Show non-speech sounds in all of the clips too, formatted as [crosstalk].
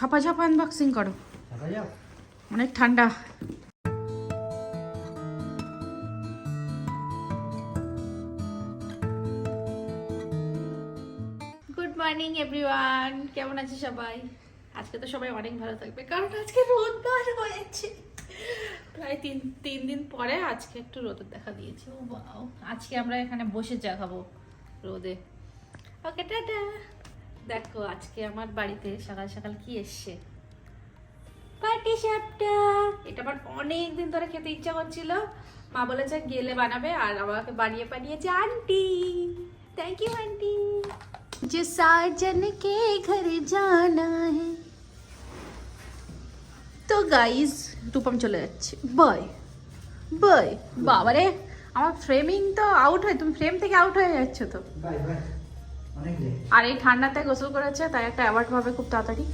ঝপা ঝপা unboxing করো। যাও অনেক ঠান্ডা। গুড মর্নিং এভরিওয়ান কেমন আছে সবাই? আজকে তো সবাই অনেক ভালো থাকবে কারণ আজকে রোদ বার হয়েছে। প্রায় তিন তিন দিন পরে আজকে একটু রোদের দেখা দিয়েছে। ও বাও। আজকে আমরা এখানে বসে চা খাব রোদে। ওকে টাটা দেখো আজকে আমার বাড়িতে সকাল সকাল কি এসছে? পাটি সাপটা! এটা আমার অনেক দিন ধরে খেতে ইচ্ছা করছিল। মা বলেছে গেলে বানাবে আর আমাকে বানিয়ে বানিয়েছে আন্টি। Thank you aunty. যে সাজন কে ঘর জানা है তো গাইস রূপম চলে যাচ্ছে। বাই বাই বাবারে আমার ফ্রেমিং তো আউট হয় তুমি ফ্রেম থেকে আউট হয়ে যাচ্ছ তো। বাই বাই আর এই ঠান্ডাতে গোসল করেছে তাই একটা অ্যাওয়ার্ড পাবে খুব তাড়াতাড়ি।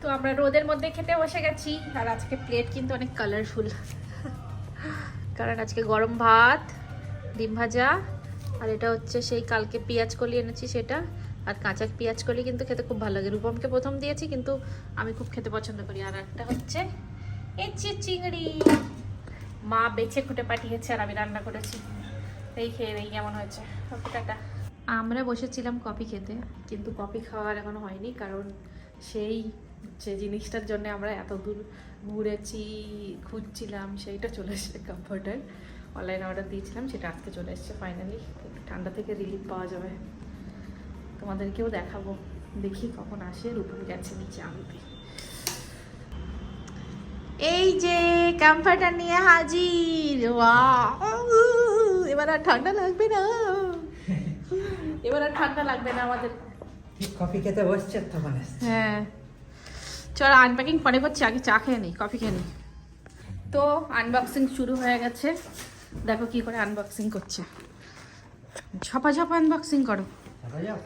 তো আমরা রোদের মধ্যে খেতে বসে গেছি আর আজকে প্লেট কিন্তু অনেক কালারফুল কারণ আজকে গরম ভাত ডিম ভাজা আর এটা হচ্ছে সেই কালকে পেঁয়াজ কলি এনেছি সেটা আর কাঁচা পেঁয়াজ কলি কিন্তু খেতে খুব ভালো লাগে। রূপমকে প্রথম দিয়েছি কিন্তু আমি খুব খেতে পছন্দ করি। আর একটা হচ্ছে এই চিংড়ি। মা বেছে খুঁটে পাঠিয়েছে আর আমি রান্না করেছি। এই খেয়ে এই কেমন হয়েছে? Okay tata. আমরা বসেছিলাম কফি খেতে। কিন্তু কফি খাওয়ার এখনও হয়নি কারণ সেই যে জিনিসটার জন্য আমরা এত দূর ঘুরেছি খুঁজছিলাম সেইটা চলে এসেছে কমফর্টার অনলাইনে অর্ডার দিয়েছিলাম সেটা আজকে চলে এসেছে ফাইনালি ঠান্ডা থেকে রিলিফ পাওয়া যাবে। তোমাদেরকেও দেখাবো। দেখি কখন আসে রূপম গেছে নিচে আনতে। এই যে কমফর্টার নিয়ে হাজির। ওয়াও এবার আর ঠান্ডা লাগবে না। এবার আর ঠান্ডা লাগবে না আমাদের। কফি খেতে বসছে তখন হ্যাঁ। চল আনপ্যাকিং পরে করছি আগে চা খেয়ে নিই কফি খেয়ে নিই তো আনবক্সিং শুরু হয়ে গেছে। দেখো কি করে আনবক্সিং করছে। ঝপা ঝপা আনবক্সিং করো। যাও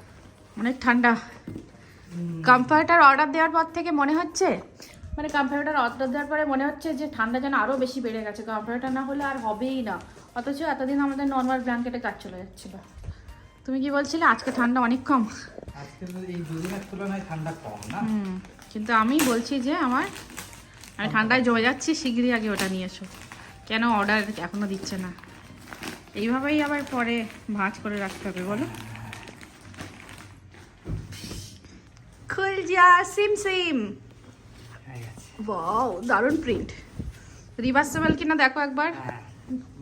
অনেক ঠান্ডা। কমফর্টার অর্ডার দেওয়ার পর থেকে মনে হচ্ছে মানে কমফর্টার অর্ডার দেওয়ার পরে মনে হচ্ছে যে ঠান্ডা যেন আরও বেশি বেড়ে গেছে। কমফর্টার না হলে আর হবেই না। অথচ এতদিন আমাদের নর্মাল ব্ল্যাঙ্কেটে কাজ চলে যাচ্ছিল। তুমি কি বলছিলে? আজকে ঠান্ডা অনেক কম। আজকে তো এই দুদিনের তুলনায় ঠান্ডা কম না? হুম কিন্তু আমি বলছি যে আমার আমি ঠান্ডায় জমে যাচ্ছি শীঘ্রই আগে ওটা নিয়ে এসো। কেন অর্ডার এখনও দিচ্ছে না? এইভাবেই আবার পরে ভাঁজ করে রাখতে হবে বলো। খুল যা সিম সিম। হয়ে ওয়াও দারুণ প্রিন্ট রিভার্সেবল কিনা দেখো একবার। হ্যাঁ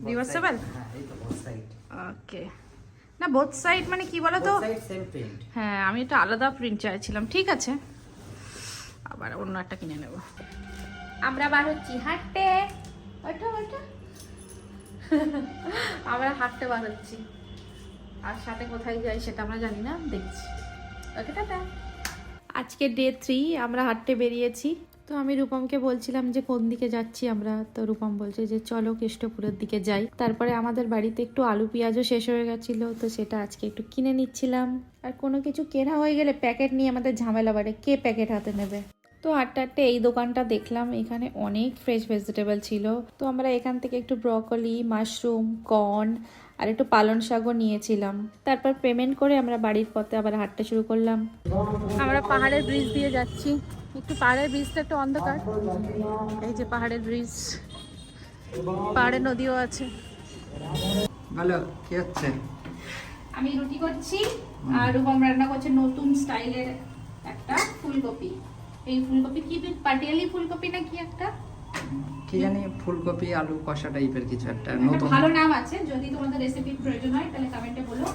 Reversible? হ্যাঁ সাইড ওকে না বোথ সাইড মানে কি বলো তো? হ্যাঁ আমি একটা আলাদা প্রিন্ট চাইছিলাম ঠিক আছে? আবার অন্য একটা কিনে নেব। আমরা বার হচ্ছি হাঁটতে। ওঠো ওঠো [laughs] আমরা হাঁটতে বার হচ্ছি। আর সাথে কোথায় যাই সেটা আমরা জানি না দেখছি। Okay tata. আজকে ডে থ্রি আমরা হাঁটতে বেরিয়েছি। তো আমি রূপমকে বলছিলাম যে, কোন দিকে যাচ্ছি আমরা? তো রূপম বলছে যে, চলো কেষ্টপুরের দিকে যাই। তারপরে আমাদের বাড়িতে একটু আলু পেঁয়াজও শেষ হয়ে গেছিল, তো সেটা আজকে একটু কিনে নিচ্ছিলাম। আর কোনো কিছু কেনা হয়ে গেলে প্যাকেট নিয়ে আমাদের ঝামেলা বাড়ে, কে প্যাকেট হাতে নেবে? তো হাঁটতে হাঁটতে এই দোকানটা দেখলাম, এখানে অনেক ফ্রেশ ভেজিটেবল ছিল। তো আমরা এখান থেকে একটু ব্রকলি মাশরুম কর্ন আর একটু পালন শাকও নিয়েছিলাম। তারপর পেমেন্ট করে আমরা বাড়ির পথে আবার হাঁটতে শুরু করলাম। আমরা পাহাড়ের ব্রিজ দিয়ে যাচ্ছি। একটু পাহাড়ের ব্রিজটা একটু অন্ধকার। এই যে পাহাড়ের ব্রিজ পাহাড়ের নদীও আছে। ভালো কি হচ্ছে আমি রুটি করছি আর রূপম রান্না করছে নতুন স্টাইলের একটা ফুলকপি। এই ফুলকপি কি পাটিয়ালি ফুলকপি না কি একটা? কি জানি ফুলকপি আলু কষা টাইপের কিছু একটা একটা নতুন। ভালো নাম আছে যদি তোমাদের রেসিপির প্রয়োজন হয় তাহলে কমেন্টে বলো।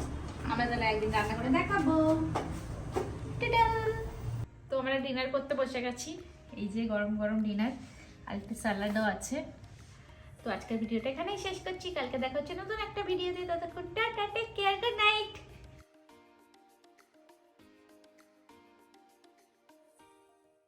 আমরা তাহলে একদিন রান্না করে দেখাবো। টাটা! আমরা ডিনার করতে বসে গেছি। এই যে গরম গরম ডিনার আর একটু স্যালাডও আছে। তো আজকের ভিডিওটা এখানেই শেষ করছি। কালকে দেখা হচ্ছে নতুন একটা ভিডিও দিয়ে ততক্ষণ tata take care good night